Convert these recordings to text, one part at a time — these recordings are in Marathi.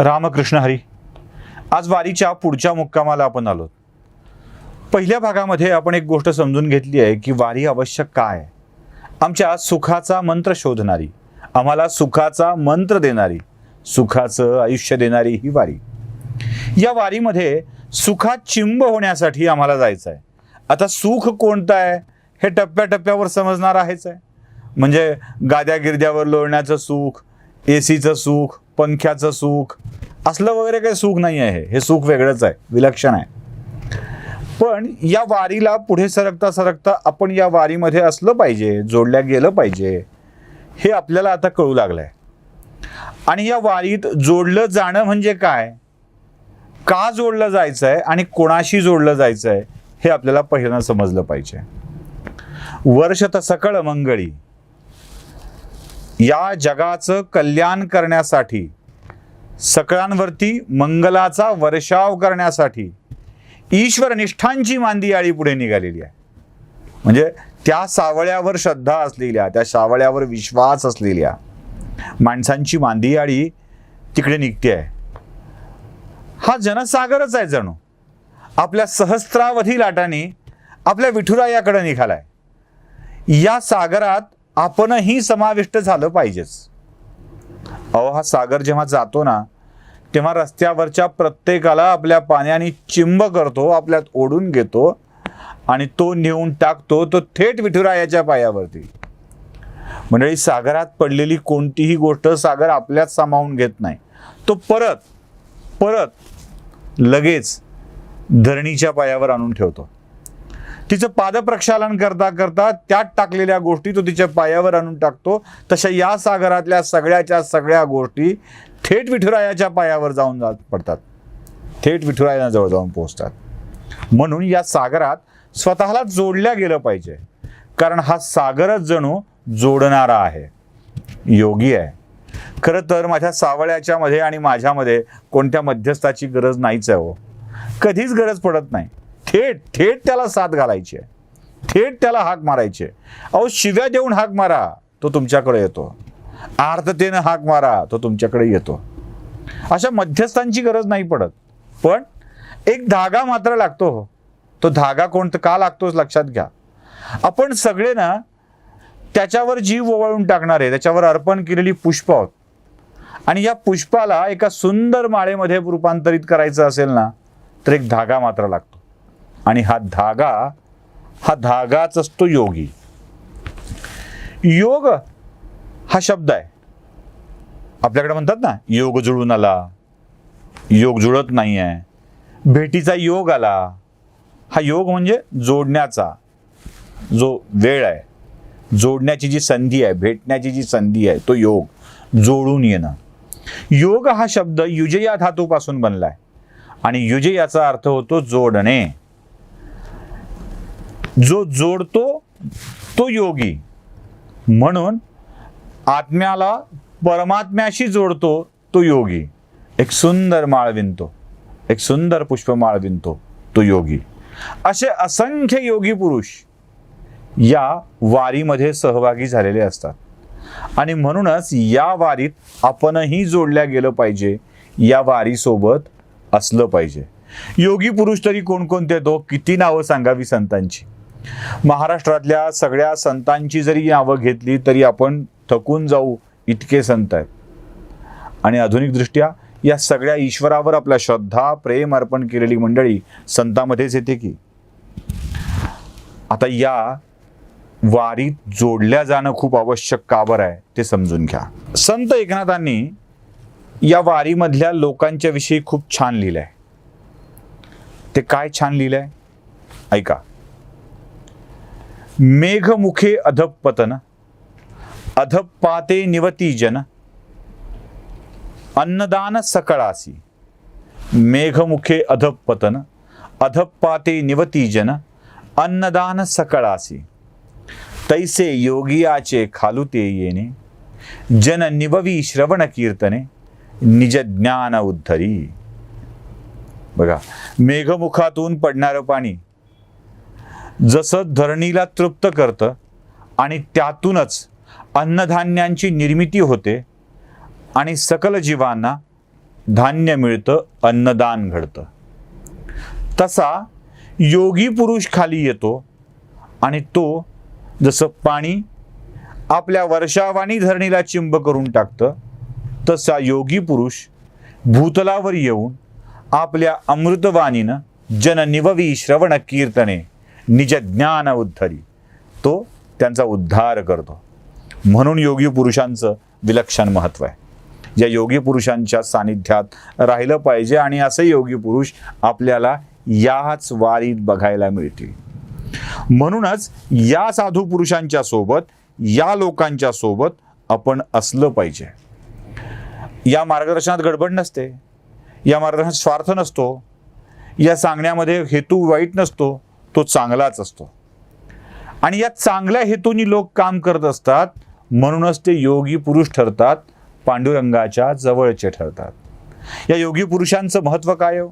रामकृष्ण हरी. आज वारीच्या पुढच्या मुक्कामाला आपण आलो. पहिल्या भागामध्ये आपण एक गोष्ट समजून घेतली आहे की वारी आवश्यक काय आमच्या सुखाचा मंत्र शोधणारी आम्हाला सुखाचा मंत्र देणारी सुखाचं आयुष्य देणारी ही वारी. या वारीमध्ये सुखात चिंब होण्यासाठी आम्हाला जायचं आहे आता सुख कोणतं आहे? हे टप्प्याटप्प्यावर समजणार आहेच आहे. म्हणजे गाद्या गिरद्यावर लोळण्याचं सुख ए सीचं सुख पंख्याचं सुख असलं वगैरे काही सुख नाही आहे. हे सुख वेगळंच आहे विलक्षण आहे. पण या वारीला पुढे सरकता सरकता आपण या वारीमध्ये असलं पाहिजे जोडल्या गेलं पाहिजे हे आपल्याला आता कळू लागलं आहे आणि या वारीत जोडलं जाणं म्हणजे काय? का जोडलं जायचं आहे आणि कोणाशी जोडलं जायचं आहे हे आपल्याला पहिल्यांदा समजलं पाहिजे. वर्ष तर सकळ मंगळी. या जगाचं कल्याण करण्यासाठी सकळांवरती मंगलाचा वर्षाव करण्यासाठी ईश्वर निष्ठांची मांदियाळी पुढे निघालेली आहे. म्हणजे त्या सावळ्यावर श्रद्धा असलेल्या त्या सावळ्यावर विश्वास असलेल्या माणसांची मांदियाळी तिकडे निघते आहे. हा जनसागरच आहे जणू. आपल्या सहस्त्रावधी लाटाने आपल्या विठुरायाकडे निघालाय. या सागरात आपणही समाविष्ट झालं पाहिजेच. अहो हा सागर जेव्हा जातो ना तेव्हा रस्त्यावरच्या प्रत्येकाला आपल्या पाण्याने चिंब करतो आपल्यात ओढून घेतो आणि तो नेऊन टाकतो तो थेट विठुरायाच्या पायावरती. मंडळी सागरात पडलेली कोणतीही गोष्ट सागर आपल्यात सामावून घेत नाही. तो परत परत लगेच धरणीच्या पायावर आणून ठेवतो. तिचं पादप्रक्षालन करता करता त्यात टाकलेल्या गोष्टी तो तिच्या पायावर आणून टाकतो. तशा या सागरातल्या सगळ्याच्या सगळ्या गोष्टी थेट विठुरायाच्या पायावर जाऊन जात पडतात. थेट विठुरायाजवळ जाऊन पोहोचतात. म्हणून या सागरात स्वतःला जोडल्या गेलं पाहिजे. कारण हा सागरच जणू जोडणारा आहे. योगी आहे. खरं तर माझ्या सावळ्याच्या मध्ये आणि माझ्यामध्ये कोणत्या मध्यस्थाची गरज नाहीच आहे हो. कधीच गरज पडत नाही. थेट थेट त्याला साथ घालायची आहे. थेट त्याला हाक मारायची आहे. अहो शिव्या देऊन हाक मारा तो तुमच्याकडे येतो. आर्ततेनं हाक मारा तो तुमच्याकडे येतो. अशा मध्यस्थांची गरज नाही पडत. पण एक धागा मात्र लागतो हो. तो धागा कोणतं का लागतोच लक्षात घ्या. आपण सगळे ना त्याच्यावर जीव ओवाळून टाकणारे त्याच्यावर अर्पण केलेली पुष्प आहोत. आणि या पुष्पाला एका सुंदर माळेमध्ये रूपांतरित करायचं असेल ना तर एक धागा मात्र लागतो. आणि हा धागा हा धागाच असतो योगी. योग हा शब्द आहे. आपल्याकडे म्हणतात ना योग जुळून आला योग जुळत नाही आहे भेटीचा योग आला. हा योग म्हणजे जोडण्याचा जो वेळ आहे. जोडण्याची जी संधी आहे भेटण्याची जी संधी आहे तो योग जोडून येणं. योग हा शब्द युजया धातूपासून बनला आहे आणि युजयाचा अर्थ होतो जोडणे. जो जोडतो तो योगी. म्हणून आत्म्याला परमात्म्याशी जोडतो तो योगी. एक सुंदर माळ विणतो. एक सुंदर पुष्पमाळ विणतो तो योगी. असे असंख्य योगी पुरुष या वारीमध्ये सहभागी झालेले असतात. आणि म्हणूनच या वारीत आपणही जोडल्या गेलं पाहिजे या वारीसोबत असलं पाहिजे. योगी पुरुष तरी कोणकोणते तो हो? किती नावं सांगावी संतांची? महाराष्ट्रातल्या सगळ्या संतांची जरी नावं घेतली तरी आपण थकून जाऊ इतके संत आहेत. आणि आधुनिकदृष्ट्या या सगळ्या ईश्वरावर आपल्या श्रद्धा प्रेम अर्पण केलेली मंडळी संतामध्येच येते की. आता या वारीत जोडल्या जाणं खूप आवश्यक काबर आहे ते समजून घ्या. संत एकनाथांनी या वारीमधल्या लोकांच्या विषयी खूप छान लिहिलंय. ते काय छान लिहिलंय? ऐका. मेघमुखे अधपतन अधपाते निवती जन अन्नदान सकळासी मेघमुखे अधपतन अधपाते निवती जन अन्नदान सकळासी तैसे योगियाचे खालुते येणे जन निववी श्रवण कीर्तने निज ज्ञान उद्धरी बघा मेघमुखातून पडणारं पाणी जसं धरणीला तृप्त करतं आणि त्यातूनच अन्नधान्यांची निर्मिती होते आणि सकल जीवांना धान्य मिळतं अन्नदान घडतं. तसा योगी पुरुष खाली येतो आणि तो जसं पाणी आपल्या वर्षावाणी धरणीला चिंब करून टाकतं तसा योगी पुरुष भूतलावर येऊन आपल्या अमृतवाणीनं जननिववी श्रवण कीर्तने निज ज्ञान उद्धरी. तो त्यांचा उद्धार करतो. म्हणून योगी पुरुषांचं विलक्षण महत्त्व आहे. या योगी पुरुषांच्या सानिध्यात राहिलं पाहिजे आणि असे योगी पुरुष आपल्याला याच वारीत बघायला मिळतील. म्हणूनच या साधू पुरुषांच्या सोबत या लोकांच्या सोबत आपण असलं पाहिजे. या मार्गदर्शनात गडबड नसते. या मार्गदर्शनात स्वार्थ नसतो. या सांगण्यामध्ये हेतू वाईट नसतो. तो चांगलाच असतो. आणि या चांगल्या हेतूनी लोक काम करत असतात म्हणूनच ते योगी पुरुष ठरतात पांडुरंगाच्या जवळचे ठरतात. या योगी पुरुषांचं महत्त्व काय हो?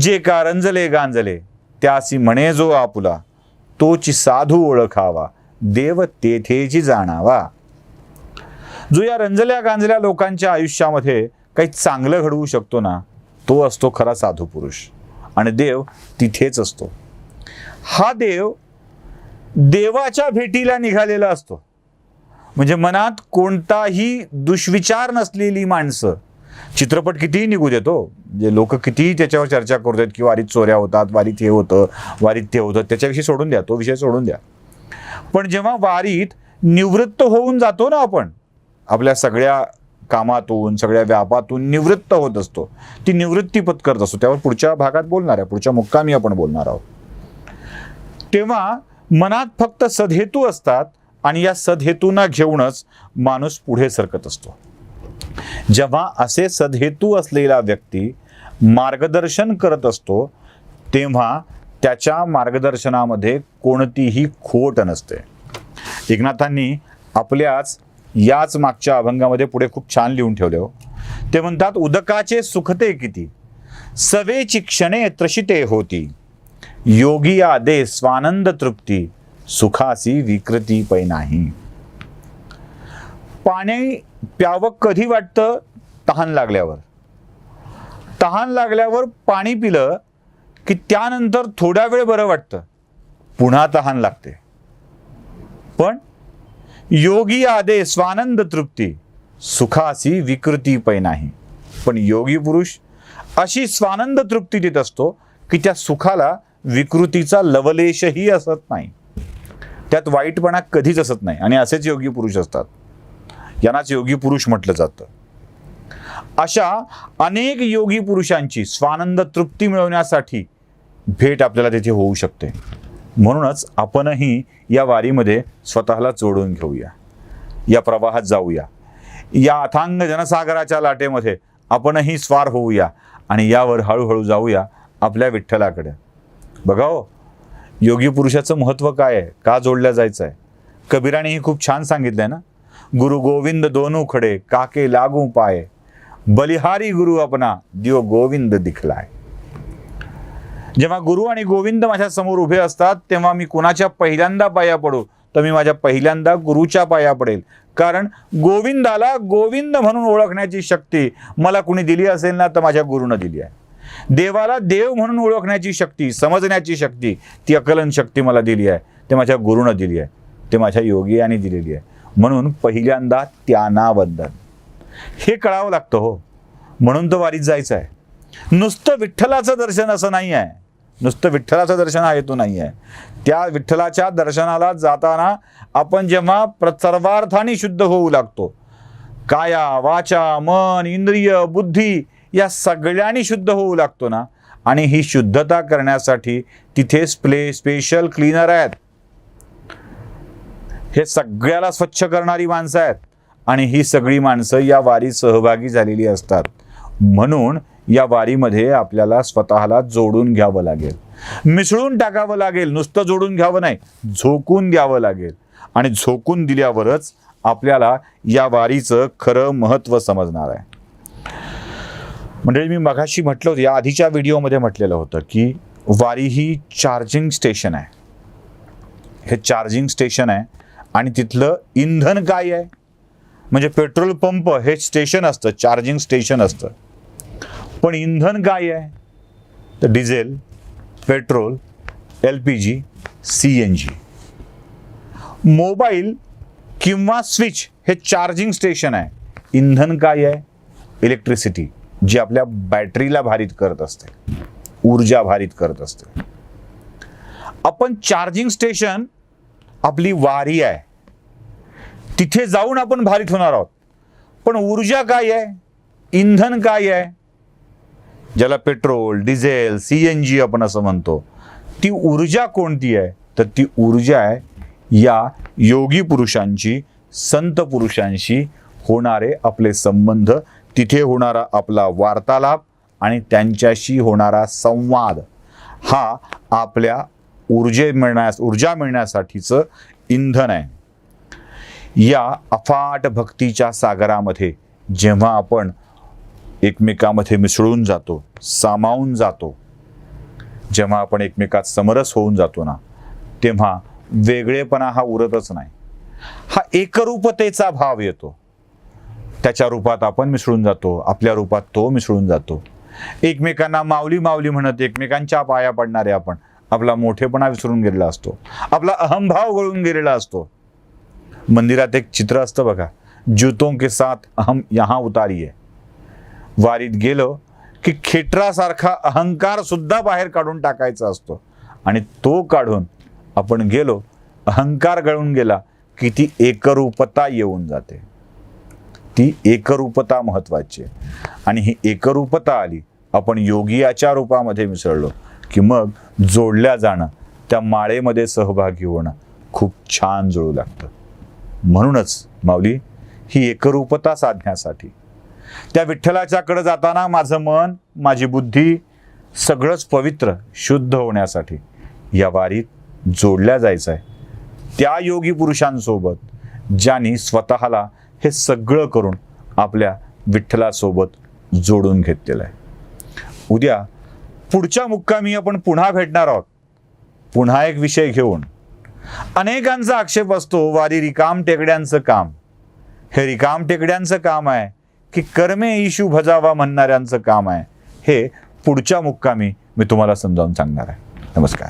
जे का रंजले गांजले त्यासी म्हणे जो आपुला तोची साधू ओळखावा देव तेथेची जाणावा. जो या रंजल्या गांजल्या लोकांच्या आयुष्यामध्ये काही चांगलं घडवू शकतो ना तो असतो खरा साधू पुरुष. आणि देव तिथेच असतो. हा देव देवाच्या भेटीला निघालेला असतो. म्हणजे मनात कोणताही दुष्विचार नसलेली माणसं चित्रपट कितीही निघू देतो हो, जे लोक कितीही त्याच्यावर चर्चा करतात की वारीत चोऱ्या होतात वारीत हे होतं वारीत ते होतं त्याच्याविषयी सोडून द्या तो विषय सोडून द्या. पण जेव्हा वारीत निवृत्त होऊन जातो ना आपण आपल्या सगळ्या कामातून सगळ्या व्यापातून निवृत्त होत असतो. ती निवृत्ती पत्करत असतो. त्यावर पुढच्या भागात बोलणार आहे पुढच्या मुक्कामी आपण बोलणार आहोत. तेव्हा मनात फक्त सदहेतू असतात आणि या सदहेतूंना घेऊनच माणूस पुढे सरकत असतो. जेव्हा असे सदहेतू असलेला व्यक्ती मार्गदर्शन करत असतो तेव्हा त्याच्या मार्गदर्शनामध्ये कोणतीही खोट नसते. एकनाथांनी आपल्याच याच मागच्या अभंगामध्ये पुढे खूप छान लिहून ठेवले हो. ते म्हणतात उदकाचे सुखते किती? सवेची क्षणे त्रशिते होती. योगी आदे स्वानंद तृप्ती सुखासी विकृती पै नाही. पाणी प्यावं कधी वाटतं? तहान लागल्यावर. तहान लागल्यावर पाणी पिलं की त्यानंतर थोडा वेळ बरं वाटतं. पुन्हा तहान लागते. पण योगी आदे स्वानंद तृप्ती सुखासी विकृती पै नाही. पण योगी पुरुष अशी स्वानंद तृप्ती देत असतो की त्या सुखाला विकृतीचा लवलेशही असत नाही. त्यात वाईटपणा कधीच असत नाही. आणि असेच योगी पुरुष असतात. यांनाच योगी पुरुष म्हटलं जातं. अशा अनेक योगी पुरुषांची स्वानंद तृप्ती मिळवण्यासाठी भेट आपल्याला तिथे होऊ शकते. म्हणूनच आपणही या वारीमध्ये स्वतःला जोडून घेऊया. या प्रवाहात जाऊया. या अथांग जनसागराच्या लाटेमध्ये आपणही स्वार होऊया आणि यावर हळूहळू जाऊया आपल्या विठ्ठलाकडे. बघा हो योगी पुरुषाचं महत्त्व काय आहे? का जोडलं जायचं आहे कबीरानेही खूप छान सांगितलंय ना? गुरु गोविंद दोनू खडे काके लागू पाय. बलिहारी गुरु अपना दिव गोविंद दिखलाय. जेव्हा गुरु आणि गोविंद माझ्यासमोर उभे असतात तेव्हा मी कुणाच्या पहिल्यांदा पाया पडू तर मी माझ्या पहिल्यांदा गुरुच्या पाया पडेल. कारण गोविंदाला गोविंद म्हणून ओळखण्याची शक्ती मला कुणी दिली असेल ना तर माझ्या गुरुनं दिली आहे. देवाला देव म्हणून ओळखण्याची शक्ती समजण्याची शक्ती ती अकलन शक्ती मला दिली आहे. ते माझ्या गुरुनं दिली आहे. ते माझ्या योगियाने दिलेली आहे. म्हणून पहिल्यांदा त्यानाबद्दल हे कळावं लागतं हो. म्हणून तर वारीत जायचं आहे. नुसतं विठ्ठलाचं दर्शन असं नाही आहे. नुसतं विठ्ठलाचं दर्शन हा हेतू नाही आहे. त्या विठ्ठलाच्या दर्शनाला जाताना आपण जेव्हा प्र सर्वार्थाने शुद्ध होऊ लागतो. काया वाचा मन इंद्रिय बुद्धी या सगळ्यांनी शुद्ध होऊ लागतो ना? आणि ही शुद्धता करण्यासाठी तिथे स्प्ले स्पेशल क्लीनर आहेत. हे सगळ्याला स्वच्छ करणारी माणसं आहेत. आणि ही सगळी माणसं या वारीत सहभागी झालेली असतात. म्हणून या वारीमध्ये आपल्याला स्वतःला जोडून घ्यावं लागेल. मिसळून टाकावं लागेल. नुसतं जोडून घ्यावं नाही झोकून द्यावं लागेल. आणि झोकून दिल्यावरच आपल्याला या वारीचं खरं महत्त्व समजणार आहे. म्हणजे मी मगाशी म्हटलं होतं या आधीच्या व्हिडिओमध्ये म्हटलेलं होतं की वारी ही चार्जिंग स्टेशन आहे. हे चार्जिंग स्टेशन आहे आणि तिथलं इंधन काय आहे? म्हणजे पेट्रोल पंप हे स्टेशन असतं चार्जिंग स्टेशन असतं. पण इंधन काय आहे? तर diesel petrol L P G C N G. Mobile किंवा स्विच हे चार्जिंग स्टेशन आहे. इंधन काय आहे? इलेक्ट्रिसिटी. जी आपल्या बॅटरीला भारित करत असते. ऊर्जा भारित करत असते. आपण चार्जिंग स्टेशन आपली वारी आहे. तिथे जाऊन आपण भारित होणार आहोत. पण ऊर्जा काय आहे? इंधन काय आहे? ज्याला petrol diesel C N G आपण असं म्हणतो ती ऊर्जा कोणती आहे? तर ती ऊर्जा आहे या योगी पुरुषांची संत पुरुषांशी होणारे आपले संबंध तिथे होणारा आपला वार्तालाप आणि त्यांच्याशी होणारा संवाद हा आपल्या ऊर्जे मिळण्यास ऊर्जा मिळण्यासाठीचं इंधन आहे. या अफाट भक्तीच्या सागरामध्ये जेव्हा आपण एकमेकामध्ये मिसळून जातो सामावून जातो जेव्हा आपण एकमेकात समरस होऊन जातो ना तेव्हा वेगळेपणा हा उरतच नाही. हा एकरूपतेचा भाव येतो. त्याच्या रूपात आपण मिसळून जातो. आपल्या रूपात तो मिसळून जातो. एकमेकांना माऊली माऊली म्हणत एकमेकांच्या पाया पडणारे आपण आपला मोठेपणा विसरून गेलेला असतो. आपला अहंभाव गळून गेलेला असतो. मंदिरात एक चित्र असतं बघा. जूतों के साथ अहम यहाँ उतारी आहे वारीत गेलो की खेटरासारखा अहंकार सुद्धा बाहेर काढून टाकायचा असतो. आणि तो काढून आपण गेलो अहंकार गळून गेला की ती एकरूपता येऊन जाते. ती एकरूपता महत्वाची आहे. आणि ही एकरूपता आली आपण योगियाच्या रूपामध्ये मिसळलो की मग जोडल्या जाणं त्या माळेमध्ये सहभागी होणं खूप छान जुळू लागतं. म्हणूनच माऊली ही एकरूपता साधण्यासाठी त्या विठ्ठलाच्याकडे जाताना माझं मन माझी बुद्धी सगळंच पवित्र शुद्ध होण्यासाठी या वारीत जोडल्या जायचं आहे त्या योगी पुरुषांसोबत ज्यांनी स्वतःला हे सगळं करून आपल्या विठ्ठलासोबत जोडून घेतलेलं आहे. उद्या पुढच्या मुक्कामी आपण पुन्हा भेटणार आहोत. पुन्हा एक विषय घेऊन. अनेकांचा आक्षेप असतो वारी रिकाम टेकड्यांचं काम. हे रिकाम टेकड्यांचं काम आहे की कर्मे इशू भजावा म्हणणाऱ्यांचं काम आहे. हे पुढच्या मुक्कामी मी तुम्हाला समजावून सांगणार आहे. नमस्कार.